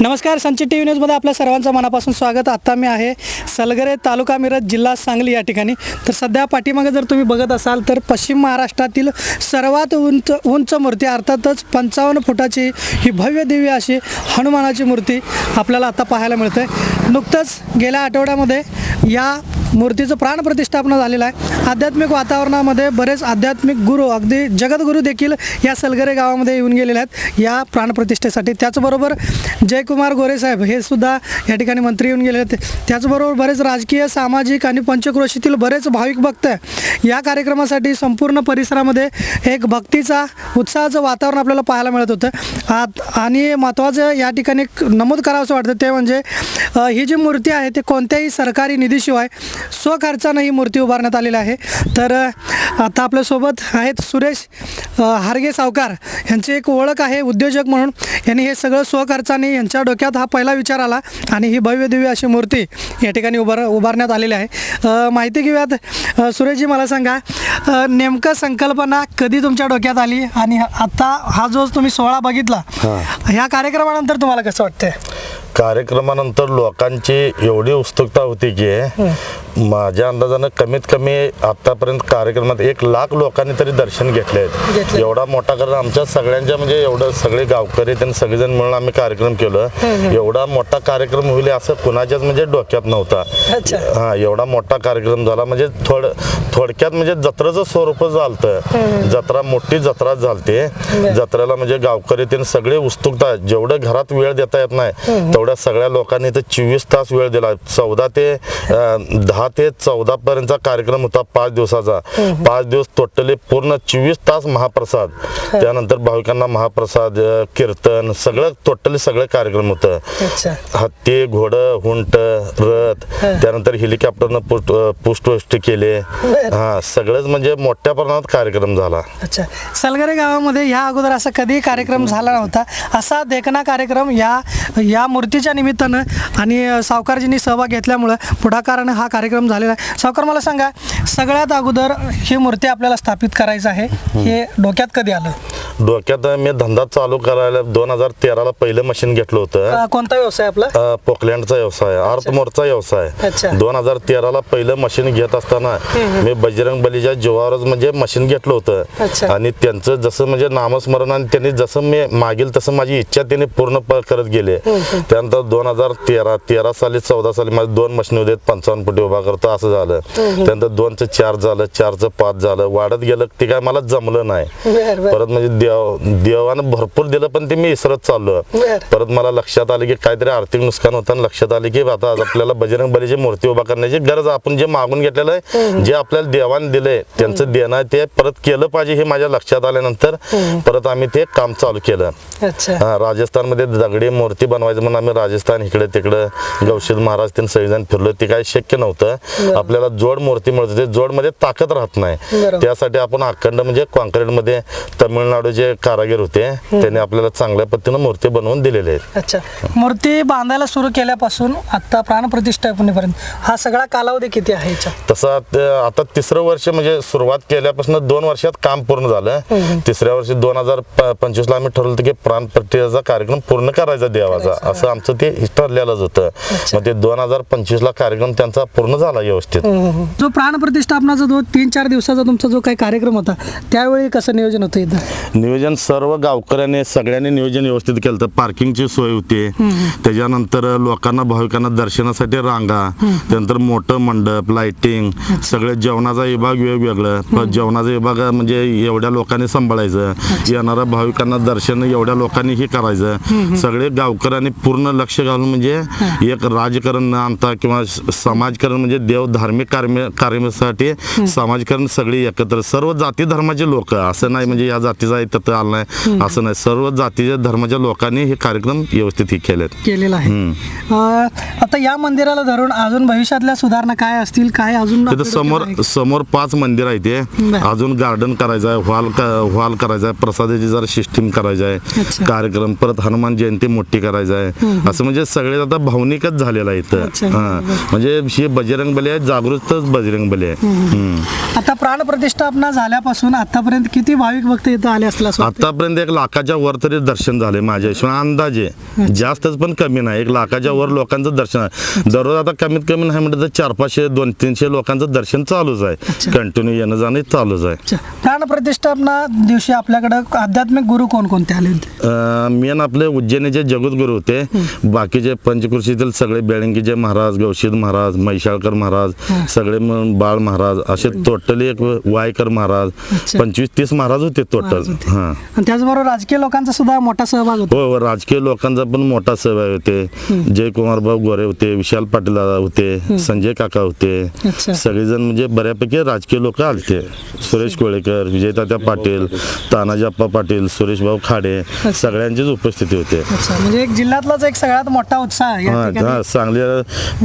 नमस्कार संचित T V न्यूजमध्ये आपल्या सर्वांचं मनापासून स्वागत. आत्ता मी आहे सलगरे तालुका मिरज जिल्हा सांगली या ठिकाणी. तर सध्या पाठीमागे जर तुम्ही बघत असाल तर पश्चिम महाराष्ट्रातील सर्वात उंच उंच मूर्ती अर्थातच पंचावन्न फुटाची ही भव्य दिव्य अशी हनुमानाची मूर्ती आपल्याला आता पाहायला मिळते नुकतंच गेल्या आठवड्यामध्ये या मूर्तीचं प्राणप्रतिष्ठापना झालेलं आहे. आध्यात्मिक वातावरणामध्ये बरेच आध्यात्मिक गुरु अगदी जगद्गुरू देखील या सलगरे गावामध्ये येऊन गेलेले आहेत. या प्राणप्रतिष्ठेसाठी त्याचबरोबर जयकुमार गोरेसाहेब हे सुद्धा या ठिकाणी मंत्री येऊन गेले आहेत. त्याचबरोबर बरेच राजकीय सामाजिक आणि पंचक्रोशीतील बरेच भाविक भक्त आहे या कार्यक्रमासाठी संपूर्ण परिसरामध्ये एक भक्तीचा उत्साहाचं वातावरण आपल्याला पाहायला मिळत होतं. आत आणि महत्त्वाचं या ठिकाणी नमूद नमूद करावंसं वाटतं ते म्हणजे ही जी मूर्ती आहे ते कोणत्याही सरकारी निधीशिवाय स्वखर्चानं ही मूर्ती उभारण्यात आलेली आहे. तर आता आपल्यासोबत आहेत सुरेश हारगे सावकार. यांची एक ओळख आहे उद्योजक म्हणून. यांनी हे सगळं स्वखर्चाने यांच्या डोक्यात हा पहिला विचार आला आणि ही भव्य दिव्य अशी मूर्ती या ठिकाणी उभार उभारण्यात आलेली आहे. माहिती घेऊयात. सुरेशजी मला सांगा नेमकं संकल्पना कधी तुमच्या डोक्यात आली आणि आता हा जो तुम्ही सोहळा बघितला ह्या कार्यक्रमानंतर तुम्हाला कसं वाटतंय? कार्यक्रमानंतर लोकांची एवढी उत्सुकता होती की माझ्या अंदाजानं कमीत कमी आतापर्यंत कार्यक्रमात एक लाख लोकांनी तरी दर्शन घेतले आहेत. एवढा मोठा कारण आमच्या सगळ्यांच्या म्हणजे एवढं सगळे गावकरी त्यांनी सगळेजण मिळून आम्ही कार्यक्रम केलं. एवढा मोठा कार्यक्रम होईल असं कुणाच्याच म्हणजे डोक्यात नव्हता. हा एवढा मोठा कार्यक्रम झाला म्हणजे थोड थोडक्यात म्हणजे जत्रेचं स्वरूप झालतं. जत्रा मोठी जत्रा झालते. जत्रेला म्हणजे गावकरी त्यांनी सगळे उत्सुकता जेवढं घरात वेळ देता येत नाही तेवढ्या सगळ्या लोकांनी इथं चोवीस तास वेळ दिला. चौदा ते दहा ते चौदा पर्यंतचा कार्यक्रम होता पाच दिवसाचा. पाच दिवस टोटली पूर्ण चोवीस तास महाप्रसाद. त्यानंतर भाविकांना महाप्रसाद कीर्तन सगळं टोटली सगळं कार्यक्रम होतं. हत्ती घोडं हुंट रथ त्यानंतर हेलिकॉप्टरनं पुष्ट पुष्टवृष्टी केले. हा सगळंच म्हणजे मोठ्या प्रमाणात कार्यक्रम झाला. अच्छा. सलगरे गावामध्ये ह्या अगोदर असा कधी कार्यक्रम झाला नव्हता. असा देखना कार्यक्रम या या मूर्तीच्या निमित्तानं आणि सावकारजींनी सहभाग घेतल्यामुळं पुढाकारानं हा कार्यक्रम झालेला आहे. सावकार मला सांगा सगळ्यात अगोदर ही मूर्ती आपल्याला स्थापित करायचं आहे हे डोक्यात कधी आलं? डोक्यात मी धंदा चालू करायला दोन हजार तेराला पहिलं मशीन घेतलं होतं. कोणता व्यवसाय आपला? पोकलँडचा व्यवसाय आर्थमोरचा व्यवसाय. अच्छा. दोन हजार तेराला पहिलं मशीन घेत असताना मी बजरंग बलीच्या जीवावरच म्हणजे मशीन घेतलं. होतं. आणि त्यांचं जसं म्हणजे नामस्मरण आणि त्यांनी जसं मी मागील तसं माझी इच्छा त्यांनी पूर्ण करत गेले. त्यानंतर दोन हजार तेरा तेरा साली चौदा साली माझे दोन मशीन होते पंचावन्न फुटी उभा करतो असं झालं. त्यानंतर दोनचं चार झालं चारचं पाच झालं. वाढत गेलं ते काय मला जमलं नाही. परत म्हणजे देव देवानं भरपूर दिलं पण ते मी इसरत चाललो. परत मला लक्षात आले की काहीतरी आर्थिक नुकसान होतं आणि लक्षात आले की आता आपल्याला बजरंग बलीची मूर्ती उभा करण्याची गरज. आपण जे मागून घेतलेलं आहे जे आपल्याला देवाने दिलंय त्यांचं देणं आहे ते परत केलं पाहिजे हे माझ्या लक्षात आल्यानंतर परत आम्ही ते काम चालू केलं. राजस्थानमध्ये दगडी मूर्ती बनवायचं म्हणून आम्ही राजस्थान इकडे तिकडं गौशील महाराज त्यांनी सगळेजण फिरलो. ते काही शक्य नव्हतं. आपल्याला जोड मूर्ती मिळत होती जोडमध्ये ताकद राहत नाही. त्यासाठी आपण अखंड म्हणजे कॉन्क्रीटमध्ये तामिळनाडूचे कारागीर होते त्यांनी आपल्याला चांगल्या पद्धतीनं मूर्ती बनवून दिलेले आहेत. अच्छा. मूर्ती बांधायला सुरू केल्यापासून आता प्राणप्रतिष्ठापनेपर्यंत हा सगळा कालावधी किती आहे तसं आत- तिसरं वर्ष म्हणजे सुरुवात केल्यापासून दोन वर्षात काम पूर्ण झालं. तिसऱ्या वर्षी दोन हजार पंचवीस ला आम्ही ठरवलं होतं की प्राण प्रतिष्ठेचा कार्यक्रम पूर्ण करायचा देवाचा असं आमचं ते ठरलेलंच होतं. मग ते दोन हजार पंचवीस ला कार्यक्रम त्यांचा पूर्ण झाला व्यवस्थित. जो प्राणप्रतिष्ठापनाचा जो तीन चार दिवसाचा तुमचा जो काही कार्यक्रम होता त्यावेळी कसं नियोजन होतं इथं? नियोजन सर्व गावकऱ्यांनी सगळ्यांनी नियोजन व्यवस्थित केलं तर पार्किंगची सोय होती. त्याच्यानंतर लोकांना भाविकांना दर्शनासाठी रांगा त्यानंतर मोठं मंडप लाइटिंग सगळे जेवणाचा विभाग वेगवेगळं. पण जेवणाचा विभाग म्हणजे एवढ्या लोकांनी सांभाळायचं. येणाऱ्या भाविकांना दर्शन एवढ्या लोकांनी हे करायचं. सगळे गावकऱ्यांनी पूर्ण लक्ष घालून म्हणजे एक राजकारण आणता किंवा समाजकारण म्हणजे देव धार्मिक कार्य कार्यासाठी समाजकारण सगळे एकत्र. सर्व जाती धर्माचे लोक असं नाही म्हणजे या जातीचा आहे तर आलं नाही असं नाही. सर्व जातीच्या धर्माच्या लोकांनी हे कार्यक्रम व्यवस्थित केलेत. केलेलं आहे. आता या मंदिराला धरून अजून भविष्यातल्या सुधारणा काय असतील काय अजून समोर? समोर पाच मंदिर आहे ते. अजून गार्डन करायचं आहे हॉल हॉल करायचा आहे प्रसादाची जरा सिस्टीम करायचं आहे. कार्यक्रम परत हनुमान जयंती मोठी करायचं आहे. असं म्हणजे सगळे आता भावनिकच झालेलं आहे इथं. म्हणजे हे बजरंग बली आहे जागृतच बजरंग बली आहे. आता प्राणप्रतिष्ठापना झाल्यापासून आतापर्यंत किती भाविक भक्त इथं आले असतील असतील असं वाटतं? आतापर्यंत एक लाखाच्या वर तरी दर्शन झाले माझ्या हिशोबाने. अंदाजे. जास्तच पण कमी नाही. एक लाखाच्या वर लोकांचं दर्शन आहे. दररोज आता कमीत कमी नाही म्हटलं तर चार पाचशे दोन तीनशे लोकांचं दर्शन चालूच आहे. कंटिन्यू येणं जाणं चालूच आहे. प्राण प्रतिष्ठापना दिवशी आपल्याकडं आध्यात्मिक गुरु कोणकोणते आले होते? मेन आपले उज्जैनीचे जगद्गुरु होते. बाकीचे पंचकृषीतील सगळे बेळंकीचे महाराज गौशीद महाराज म्हैशाळकर महाराज सगळे मिळून बाळ महाराज असे टोटली एक वायकर महाराज. पंचवीस तीस महाराज होते टोटल. हां. त्याचबरोबर राजकीय लोकांचा सुद्धा मोठा सहभाग होता. हो हो, राजकीय लोकांचा पण मोठा सहभाग होते. जयकुमार भाऊ गोरे होते विशाल पाटील होते संजय काका होते. सगळेजण म्हणजे बऱ्यापैकी राजकीय लोक आलते. सुरेश कोळेकर विजयतात्या पाटील तानाजीप्पा पाटील सुरेश भाऊ खाडे सगळ्यांचीच उपस्थिती होते. म्हणजे एक जिल्ह्यातलाच एक सगळ्यात मोठा उत्साह सांगली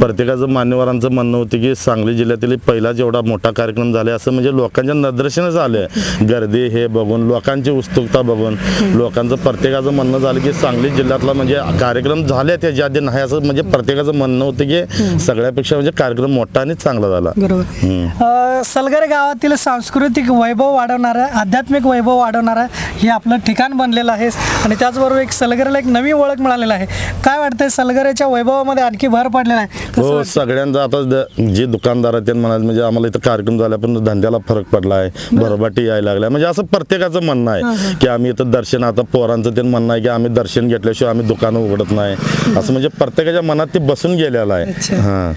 प्रत्येकाचं मान्यवरांचं म्हणणं होतं की सांगली जिल्ह्यातील पहिलाच एवढा मोठा कार्यक्रम झाले असं म्हणजे लोकांच्या निदर्शनच आलं गर्दी हे बघून लोकांची उत्सुकता बघून लोकांचं प्रत्येकाचं म्हणणं झालं की सांगली जिल्ह्यातला म्हणजे कार्यक्रम झाले त्याच्या आधी नाही असं म्हणजे प्रत्येकाचं म्हणणं होतं की सगळ्यापेक्षा म्हणजे कार्यक्रम मोठा आणि चांगला झाला. बरोबर. सलगरे गावातील सांस्कृतिक वैभव वाढवणारं आध्यात्मिक वैभव वाढवणारं हे आपलं ठिकाण बनलेलं आहे आणि त्याचबरोबर एक सलगरेला एक नवी ओळख मिळालेला आहे. काय वाटतंय सलगरेच्या वैभवामध्ये आणखी भर पडलेला आहे? हो? सगळ्यांचं आता जे दुकानदार आहेत म्हणाले म्हणजे आम्हाला इथं कार्यक्रम झाला पण धंद्याला फरक पडला आहे भरभाटी यायला लागल्या. म्हणजे असं प्रत्येकाचं म्हणणं आहे की आम्ही इथं दर्शन आता पोरांचं ते म्हणणं आहे की आम्ही दर्शन घेतल्याशिवाय आम्ही दुकानं उघडत नाही. असं म्हणजे प्रत्येकाच्या मनात ते बसून गेलेलं. आहे. हां.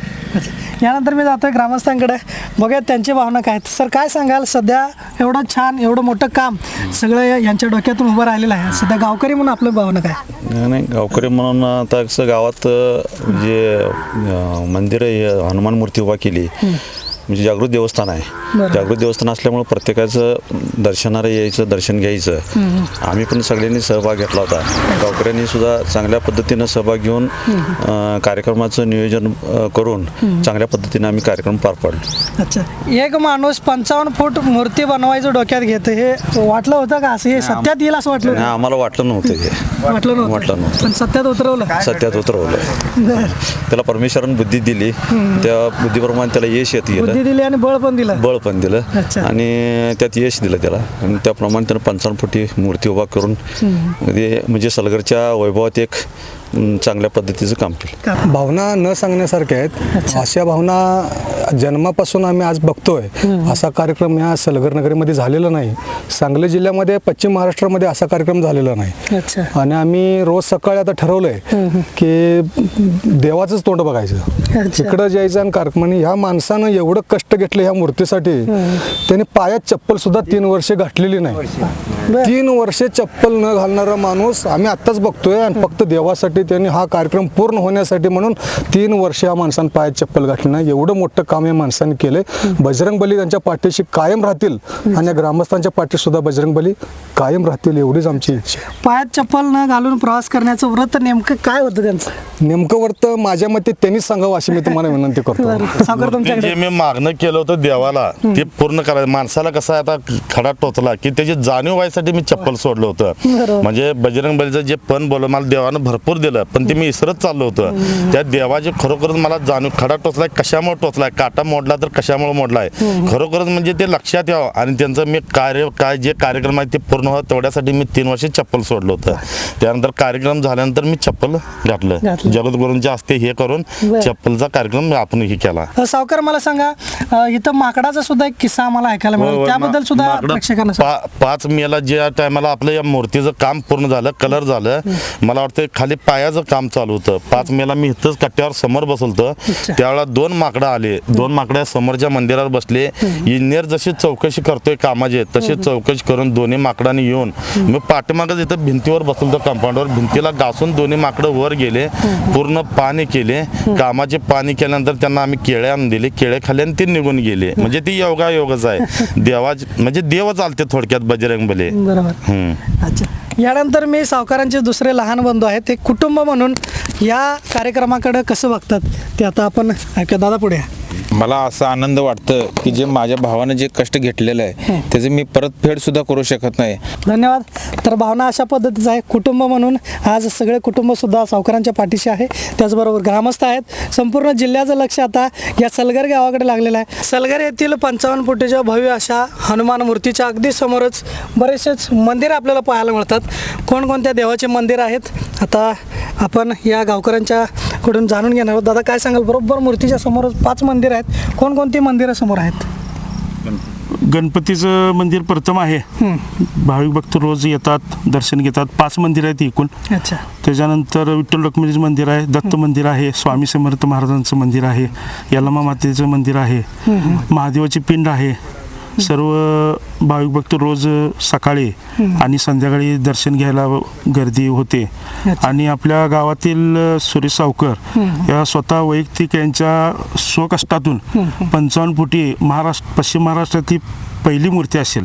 यानंतर मी जातोय ग्रामस्थांकडे. बघूयात त्यांची भावना काय. सर काय सांगाल? सध्या एवढं छान एवढं मोठं काम सगळं यांच्या डोक्यातून उभं राहिलेलं आहे. सध्या गावकरी म्हणून आपलं भावना काय? नाही गावकरी म्हणून आता कसं गावात जे मंदिर हनुमान मूर्ती उभा केली म्हणजे जागृत देवस्थान आहे. जागृत देवस्थान असल्यामुळे प्रत्येकाचं दर्शनाला यायचं दर्शन घ्यायचं. आम्ही पण सगळ्यांनी सहभाग घेतला होता. गावकऱ्यांनी सुद्धा चांगल्या पद्धतीनं सहभाग घेऊन कार्यक्रमाचं नियोजन करून चांगल्या पद्धतीने आम्ही कार्यक्रम पार पाडलो. अच्छा. एक माणूस पंचावन्न फूट मूर्ती बनवायचं डोक्यात घेतं हे वाटलं होतं का? असं हे सत्यात येईल असं वाटलं? आम्हाला वाटलं नव्हतं हे. वाटलं नव्हतं. वाटलं नव्हतं. पण सत्यात उतरवलं. सत्यात उतरवलं. त्याला परमेश्वरानं बुद्धी दिली. त्या बुद्धीप्रमाणे त्याला यश येत गेलं. बुद्धी दिली आणि बळ पण दिलं. बळ पण दिलं. आणि त्यात यश दिलं त्याला. आणि त्याप्रमाणे त्यानं पंचावन्न फुटी मूर्ती उभा करून म्हणजे सलगरच्या वैभवात एक चांगल्या पद्धतीचं काम केलं? भावना न सांगण्यासारख्या आहेत. अशा भावना जन्मापासून आम्ही आज बघतोय. असा कार्यक्रम या सलगर नगरीमध्ये झालेला नाही. सांगली जिल्ह्यामध्ये पश्चिम महाराष्ट्रामध्ये असा कार्यक्रम झालेला नाही. अच्छा. आणि आम्ही रोज सकाळी आता ठरवलंय की देवाचंच तोंड बघायचं. इकडं जायचं आणि कार्यक्रम आणि ह्या माणसानं एवढं कष्ट घेतलं ह्या मूर्तीसाठी. त्याने पायात चप्पल सुद्धा तीन वर्षे घातलेली नाही. तीन वर्षे चप्पल न घालणारा माणूस आम्ही आत्ताच बघतोय आणि फक्त देवासाठी त्यांनी हा कार्यक्रम पूर्ण होण्यासाठी म्हणून तीन वर्ष या माणसानं पायात चप्पल घातली नाही. एवढं मोठं काम या माणसाने केलंय. बजरंग बली त्यांच्या पाठीशी कायम राहतील आणि या ग्रामस्थांच्या पाठीशी सुद्धा बजरंग बली कायम राहतील एवढीच आमची इच्छा. पायात चप्पल न घालून प्रवास करण्याचं व्रत नेमकं काय होतं त्यांचं? नेमकं वर्त माझ्या मते त्यांनीच सांगावं अशी मी तुम्हाला विनंती करतो. जे मी मागणं केलं होतं देवाला ते पूर्ण करायचं. माणसाला कसं आहे आता खडा टोचला की त्याची जाणीव व्हायसाठी मी चप्पल सोडलं होतं. म्हणजे बजरंग बलीचं जे पण बोल मला देवानं भरपूर दिलं. पण ते मी इसरत चाललो होतं. त्या देवाचे खरोखरच मला जाणीव खडा टोचलाय कशामुळे टोचलाय? काटा मोडला तर कशामुळे मोडलाय? खरोखरच म्हणजे ते लक्षात यावं. आणि त्यांचं मी कार्य काय जे कार्यक्रम आहे ते पूर्ण व्हावं तेवढ्यासाठी मी तीन वर्ष चप्पल सोडलं होतं. त्यानंतर कार्यक्रम झाल्यानंतर मी चप्पल घातलं. जगद्गुरूंच्या हस्ते हे करून. चप्पलचा कार्यक्रम आपण हे केला. सावकार मला सांगा इथं माकडाचा सुद्धा एक किस्सा आम्हाला ऐकायला होय, मिळाला. होय. त्याबद्दल मा- सुद्धा प्रेक्षकांना पाच मेला ज्या टायमाला आपलं या मूर्तीचं काम पूर्ण झालं कलर झालं मला वाटतं खाली पायाचं काम चालू होतं. पाच मेला मी इथंच कट्ट्यावर समोर बसलतो. त्यावेळेला दोन माकडं आले. दोन माकडं समोरच्या मंदिरावर बसले. इंजिनियर जशी चौकशी करतोय कामाचे तशी चौकशी करून दोन्ही माकडांनी येऊन मी पाठीमागच इथं भिंतीवर बसलतो कंपाऊंडवर भिंतीला घासून दोन्ही माकडं वर गेले. पूर्ण पाणी केले. कामाचे पाणी केल्यानंतर त्यांना आम्ही केळे आणून दिले. केळे खाल्ले आणि ते निघून गेले. म्हणजे ती योगा योगच आहे. देवा म्हणजे देव चालते थोडक्यात बजरंग बले बरोबर अच्छा. यानंतर मी सावकारांचे दुसरे लहान बंधू आहेत ते कुटुंब म्हणून या कार्यक्रमाकडे कसं बघतात ते आता आपण ऐकूया. दादा पुढे मला असा आनंद वाटतं की जे माझ्या भावानं जे कष्ट घेतलेलं आहे त्याचे मी परतफेड सुद्धा करू शकत नाही. धन्यवाद. तर भावना अशा पद्धतीचं आहे. कुटुंब म्हणून आज सगळे कुटुंब सुद्धा सावकारांच्या पाठीशी आहे. त्याचबरोबर ग्रामस्थ आहेत. संपूर्ण जिल्ह्याचं लक्ष आता या सलगर गावाकडे लागलेलं आहे. सलगर येथील पंचावन्न फुटीच्या भव्य अशा हनुमान मूर्तीच्या अगदी समोरच बरेचसेच मंदिर आपल्याला पाहायला मिळतात. कोणकोणत्या देवाचे मंदिर आहेत? आता आपण या गावकऱ्यांच्या कडून जाणून घेणार आहोत. दादा काय सांगाल? बरोबर मूर्तीच्या समोरच पाच मंदिर आहेत? कोणकोणती मंदिरं समोर आहेत? गणपतीचं मंदिर प्रथम आहे. भाविक भक्त रोज येतात दर्शन घेतात. पाच मंदिर आहेत एकूण. अच्छा. त्याच्यानंतर विठ्ठल रुक्मिणीचं मंदिर आहे दत्त मंदिर आहे स्वामी समर्थ महाराजांचं मंदिर आहे यलमा मातेचं मंदिर आहे महादेवाची पिंड आहे. सर्व भाविक भक्त रोज सकाळी आणि संध्याकाळी दर्शन घ्यायला गर्दी होते. आणि आपल्या गावातील सुरेश सावकर या स्वतः वैयक्तिक यांच्या स्वकष्टातून पंचावन्न फुटी महाराष्ट्र पश्चिम महाराष्ट्रातली पहिली मूर्ती असेल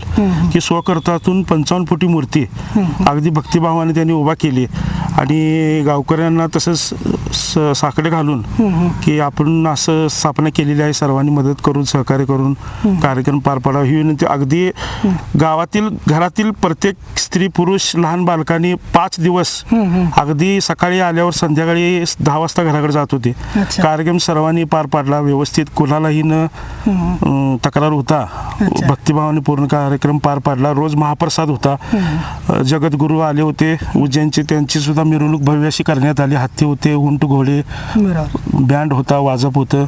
की स्वकर्तातून पंचावन्न फुटी मूर्ती अगदी भक्तिभावाने त्यांनी उभा केली. आणि गावकऱ्यांना तसंच साकडे घालून की आपण असं स्थापना केलेली आहे सर्वांनी मदत करून सहकार्य करून कार्यक्रम पार पाडावा. ही विनंती अगदी गावातील घरातील प्रत्येक स्त्री पुरुष लहान बालकांनी पाच दिवस अगदी सकाळी आल्यावर संध्याकाळी दहा वाजता घराकडे जात होते. कार्यक्रम सर्वांनी पार पाडला व्यवस्थित कुणालाही न तक्रार होता. भक्तिभावाने पूर्ण कार्यक्रम पार पाडला. रोज महाप्रसाद होता. जगद्गुरू आले होते. उज्जैनचे त्यांची सुद्धा मिरवणूक भव्य अशी करण्यात आली. हत्ती होते उंट घोडे बँड होता वाजप होतं.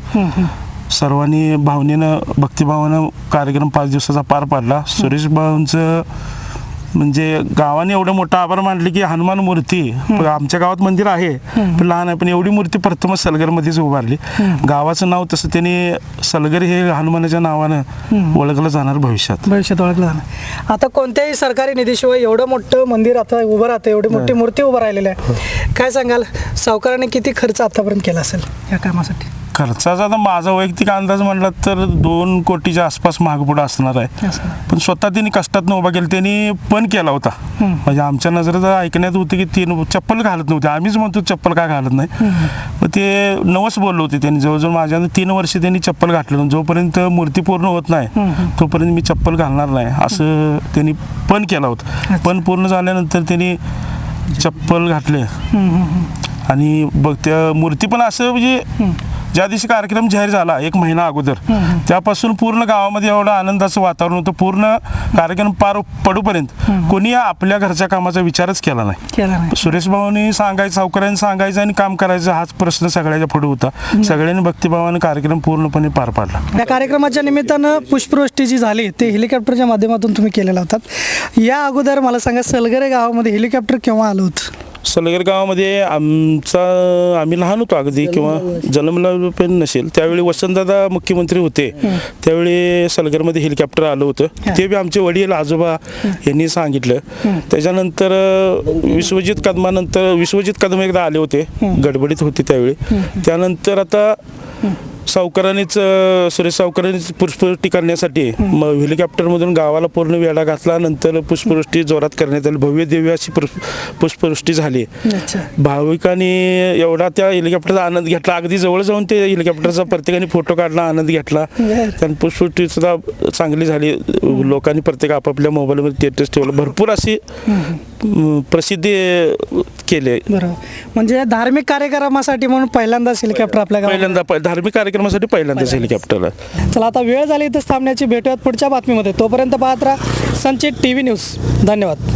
सर्वांनी भावनेनं भक्तिभावानं कार्यक्रम पाच दिवसाचा पार पाडला. सुरेश भाऊंचं म्हणजे गावाने एवढं मोठं आभार मानले की हनुमान मूर्ती आमच्या गावात मंदिर आहे पण लहान आहे पण एवढी मूर्ती प्रथमच सलगरमध्येच उभारली. गावाचं नाव तसं त्यांनी सलगर हे हनुमानाच्या नावानं ओळखलं जाणार भविष्यात. भविष्यात ओळखलं जाणार. आता कोणत्याही सरकारी निधीशिवाय एवढं मोठं मंदिर आता उभं राहतं एवढी मोठी मूर्ती उभं राहिलेली आहे. काय सांगाल? सावकाराने किती खर्च आतापर्यंत केला असेल या कामासाठी? खर्चाचा तर माझा वैयक्तिक अंदाज म्हणला तर दोन कोटीच्या आसपास महागपुढं असणार आहे. पण स्वतः त्यांनी कष्टात उभा केला. त्यांनी पण केला होता. म्हणजे आमच्या नजरेत ऐकण्यात होतं की तीन चप्पल घालत नव्हते. आम्हीच म्हणतो चप्पल का घालत नाही. मग ते नवस बोललो होते त्यांनी. जवळजवळ माझ्या तीन वर्ष त्यांनी चप्पल घातलं. जोपर्यंत मूर्ती पूर्ण होत नाही तोपर्यंत मी चप्पल घालणार नाही असं त्यांनी पण केला होता. पण पूर्ण झाल्यानंतर त्यांनी चप्पल घातले. आणि बघ त्या मूर्ती पण असं म्हणजे ज्या दिवशी कार्यक्रम जाहीर झाला एक महिना अगोदर त्यापासून पूर्ण गावामध्ये एवढं आनंदाचं वातावरण होतं. पूर्ण कार्यक्रम पार पडूपर्यंत कोणी आपल्या घरच्या कामाचा विचारच केला नाही. सुरेश भाऊनी सांगायचं सावकारांनी सांगायचं आणि काम करायचं हाच प्रश्न सगळ्याच्या पुढे होता. सगळ्यांनी भक्तिभावाने कार्यक्रम पूर्णपणे पार पाडला. या कार्यक्रमाच्या निमित्तानं पुष्पवृष्टी जी झाली ते हेलिकॉप्टरच्या माध्यमातून तुम्ही केलेला होतात. या अगोदर मला सांगा सलगरे गावामध्ये हेलिकॉप्टर केव्हा आलं होतं? सलगर गावामध्ये आमचा आम्ही लहान होतो अगदी किंवा जन्मला पण नसेल. त्यावेळी वसंतदादा मुख्यमंत्री होते. त्यावेळी सलगरमध्ये हेलिकॉप्टर आलं होतं. ते बी आमचे वडील आजोबा यांनी सांगितलं. त्याच्यानंतर विश्वजित कदमानंतर विश्वजित कदम एकदा आले होते. गडबडीत होते त्यावेळी. त्यानंतर आता सावकारांनीच अं, सुरेश सावकारांनीच पुष्पवृष्टी करण्यासाठी मग हेलिकॉप्टरमधून गावाला पूर्ण वेढा घातला. नंतर पुष्पवृष्टी जोरात करण्यात आली. भव्य दिव्य अशी पुष्प- पुष्पवृष्टी झाली. अच्छा. भाविकांनी एवढा त्या हेलिकॉप्टरचा आनंद घेतला. अगदी जवळ जाऊन ते हेलिकॉप्टरचा प्रत्येकाने फोटो काढला आनंद घेतला. त्यानं पुष्पवृष्टी सुद्धा चांगली झाली. लोकांनी प्रत्येक आपापल्या मोबाईलमध्ये स्टेटस ठेवलं. भरपूर अशी प्रसिद्धी केली. बरोबर. म्हणजे धार्मिक कार्यक्रमासाठी म्हणून पहिल्यांदाच हेलिकॉप्टर आपल्या गावात पहिल्यांदा प- धार्मिक कार्यक्रमासाठी पहिल्यांदाच. हेलिकॉप्टर चला आता वेळ झाली इथंच थांबण्याची. भेटूयात पुढच्या बातमीमध्ये. तोपर्यंत पाहत राहा संचित टी व्ही न्यूज. धन्यवाद.